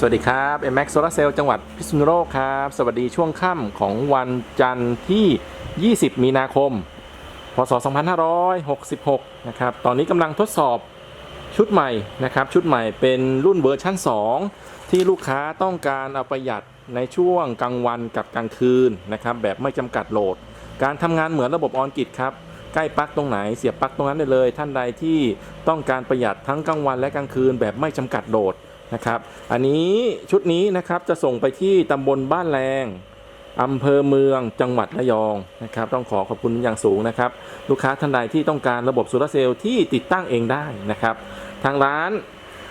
สวัสดีครับ MX Solar Cell จังหวัดพิษณุโลกครับ สวัสดีช่วงค่ำของวันจันทร์ที่ 20 มีนาคม พศ 2566 นะครับ ตอนนี้กำลังทดสอบชุดใหม่นะครับ ชุดใหม่เป็นรุ่นเวอร์ชั่น 2 ที่ลูกค้าต้องการเอาประหยัดในช่วงกลางวันกับกลางคืนนะครับ แบบไม่จำกัดโหลด การทำงานเหมือนระบบออนกิตครับใกล้ปลั๊กตรงไหนเสียบปลั๊กตรงนั้นได้เลย ท่านใดที่ต้องการประหยัดทั้งกลางวันและกลางคืนแบบไม่จำกัดโหลด นะครับ อันนี้ชุดนี้นะครับจะส่งไปที่ตำบลบ้านแรงอำเภอเมืองจังหวัดระยองนะครับ ต้องขอขอบคุณอย่างสูงนะครับ ลูกค้าท่านใดที่ต้องการระบบโซลาร์เซลล์ที่ติดตั้งเองได้นะครับ ทางร้าน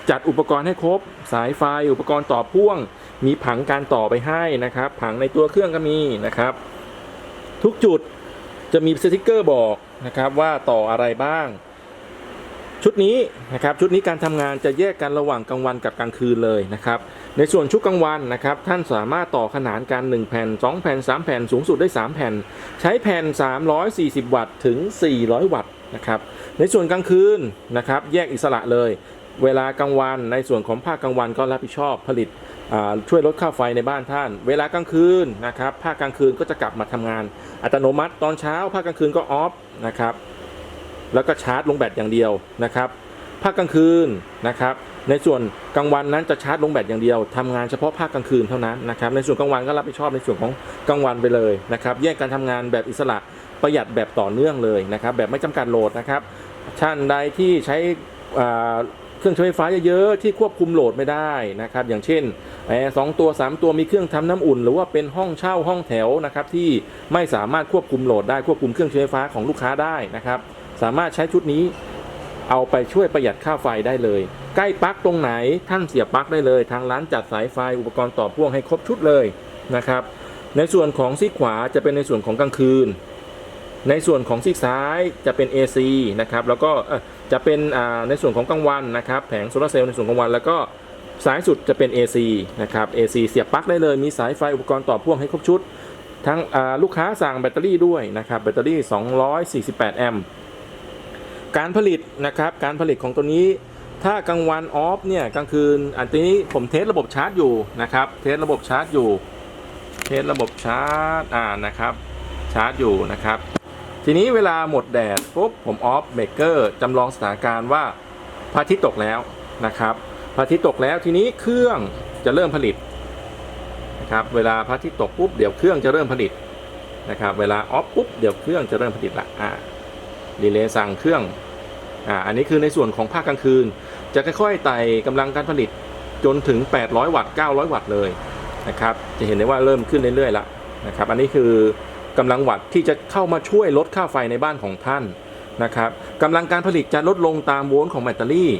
จัดอุปกรณ์ให้ครบ สายไฟอุปกรณ์ต่อพ่วง มีผังการต่อไปให้นะครับ ผังในตัวเครื่องก็มีนะครับ ทุกจุดจะมีสติกเกอร์บอกนะครับว่าต่ออะไรบ้าง ชุดนี้นะครับชุดนี้การทำงานจะแยกกันระหว่างกลางวันกับกลางคืนเลยนะครับในส่วนชุดกลางวันนะครับท่านสามารถต่อขนานกัน 1 แผ่น 2 แผ่น 3 แผ่นสูงสุดได้ 3 แผ่น ใช้แผ่น 340 วัตต์ถึง 400 วัตต์นะครับในส่วนกลางคืนนะครับแยกอิสระเลย เวลากลางวันในส่วนของภาคกลางวันก็รับผิดชอบผลิตช่วยลดค่าไฟในบ้านท่าน เวลากลางคืนนะครับภาคกลางคืนก็จะกลับมาทำงาน อัตโนมัติตอนเช้าภาคกลางคืนก็ออฟนะครับ แล้วก็ชาร์จลงแบตอย่างเดียวนะครับภาคกลางคืนนะครับ ในส่วนกลางวันนั้นจะชาร์จลงแบตอย่างเดียวทำงานเฉพาะภาคกลางคืนเท่านั้นนะครับ ในส่วนกลางวันก็รับผิดชอบในส่วนของกลางวันไปเลยนะครับ แยกการทำงานแบบอิสระประหยัดแบบต่อเนื่องเลยนะครับ แบบไม่จำกัดโหลดนะครับท่านใดที่ใช้เครื่องใช้ไฟฟ้าเยอะๆที่ควบคุมโหลดไม่ได้นะครับ อย่างเช่นแอร์สองตัว 3 ตัวมีเครื่องทำน้ำอุ่น หรือว่าเป็นห้องเช่าห้องแถวนะครับที่ไม่สามารถควบคุมโหลดได้ควบคุมเครื่องใช้ไฟฟ้าของลูกค้าได้นะครับ สามารถใช้ชุดนี้เอาไปช่วยประหยัดค่าไฟได้เลย ใกล้ปลั๊กตรงไหนท่านเสียบปลั๊กได้เลย ทางร้านจัดสายไฟอุปกรณ์ต่อพ่วงให้ครบชุดเลยนะครับ ในส่วนของซีขวาจะเป็นในส่วนของกลางคืน ในส่วนของซีซ้ายจะเป็น AC นะครับแล้วก็จะเป็นในส่วนของกลางวันนะครับแผงโซลาเซลล์ในส่วนกลางวัน แล้วก็ซ้ายสุดจะเป็น AC นะครับ AC เสียบปลั๊กได้เลย มีสายไฟอุปกรณ์ต่อพ่วงให้ครบชุด ทั้งลูกค้าสั่งแบตเตอรี่ด้วยนะครับแบตเตอรี่ 248 แอมป์ การผลิตนะครับการผลิตของตัวนี้ถ้ากลางวันออฟเนี่ยกลางคืนอันนี้ผมเทสระบบชาร์จอยู่นะครับเทสระบบชาร์จอยู่ เทสระบบชาร์จอ่านะครับชาร์จอยู่นะครับ ทีนี้เวลาหมดแดดปุ๊บผมออฟเบรกเกอร์จำลองสถานการณ์ว่าพระอาทิตย์ตกแล้วนะครับพระอาทิตย์ตกแล้วทีนี้เครื่องจะเริ่มผลิตนะครับเวลาพระอาทิตย์ตกปุ๊บเดี๋ยวเครื่องจะเริ่มผลิตนะครับเวลาออฟปุ๊บเดี๋ยวเครื่องจะเริ่มผลิตละอ่าดีเลย์สั่งเครื่อง อ่าอันนี้คือในส่วนของภาคกลางคืน จะค่อยๆไต่กำลังการผลิตจนถึง 800 วัตต์ 900 วัตต์เลยนะครับจะเห็นได้ว่าเริ่มขึ้นเรื่อยๆละนะครับอันนี้คือกำลังวัตต์ที่จะเข้ามาช่วยลดค่าไฟในบ้านของท่านนะครับกำลังการผลิตจะลดลงตามโวลต์ของแบตเตอรี่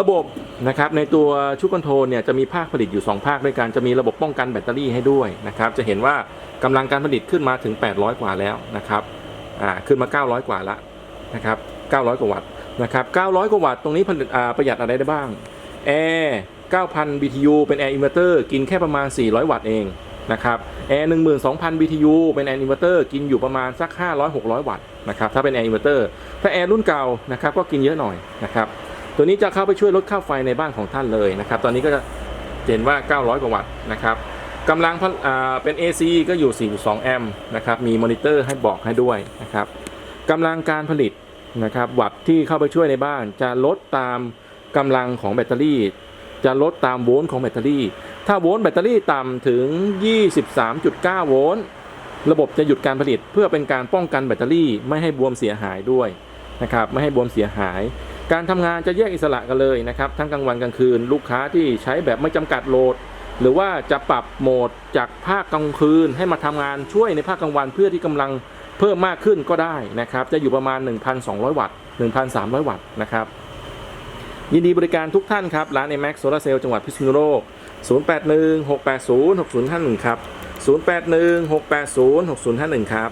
ระบบนะครับในตัวชุดคอนโทรลเนี่ยจะมีภาคผลิตอยู่ 2 ภาคด้วยกันจะมีระบบป้องกันแบตเตอรี่ให้ด้วยนะครับจะเห็นว่ากำลังการผลิตขึ้นมาถึง 800 กว่าแล้วนะครับอ่าขึ้นมา 900 กว่าละนะครับ 900 กว่าวัตต์นะครับ 900 กว่าวัตต์ตรงนี้ผลิตประหยัดอะไรได้บ้างแอร์9,000 BTU เป็นแอร์อินเวอร์เตอร์กินแค่ประมาณ 400 วัตต์เองนะครับแอร์12,000 BTU เป็นแอร์อินเวอร์เตอร์กินอยู่ประมาณสัก 500-600 วัตต์นะครับถ้าเป็นแอร์อินเวอร์เตอร์ถ้าแอร์รุ่นเก่านะครับก็กินเยอะหน่อยนะครับตัวนี้จะเข้าไปช่วยลดค่าไฟในบ้านของท่านเลยนะครับตอนนี้ก็จะเห็นว่า 900 กว่าวัตต์นะครับกำลังเป็น AC ก็อยู่ 4.2 แอมป์นะครับมีมอนิเตอร์ให้บอกให้ด้วยนะครับกำลังการผลิต นะครับวัตต์ที่เข้าไปช่วยในบ้าน จะลดตามกำลังของแบตเตอรี่ จะลดตามโวลต์ของแบตเตอรี่ ถ้าโวลต์แบตเตอรี่ต่ำถึง 23.9 โวลต์ระบบจะหยุดการผลิตเพื่อเป็นการป้องกันแบตเตอรี่ไม่ให้บวมเสียหายด้วยนะครับไม่ให้บวมเสียหาย การทำงานจะแยกอิสระกันเลยนะครับทั้งกลางวันกลางคืน ลูกค้าที่ใช้แบบไม่จำกัดโหลด หรือว่าจะปรับโหมดจากภาคกลางคืนให้มาทำงานช่วยในภาคกลางวันเพื่อที่กำลัง เพิ่มมากขึ้นก็ได้นะครับ จะอยู่ประมาณ 1,200 วัตต์ 1,300 วัตต์นะครับ ยินดีบริการทุกท่านครับ ร้าน MX Solar Cell จังหวัดพิษณุโลก 0816806051 ครับ 0816806051 ครับ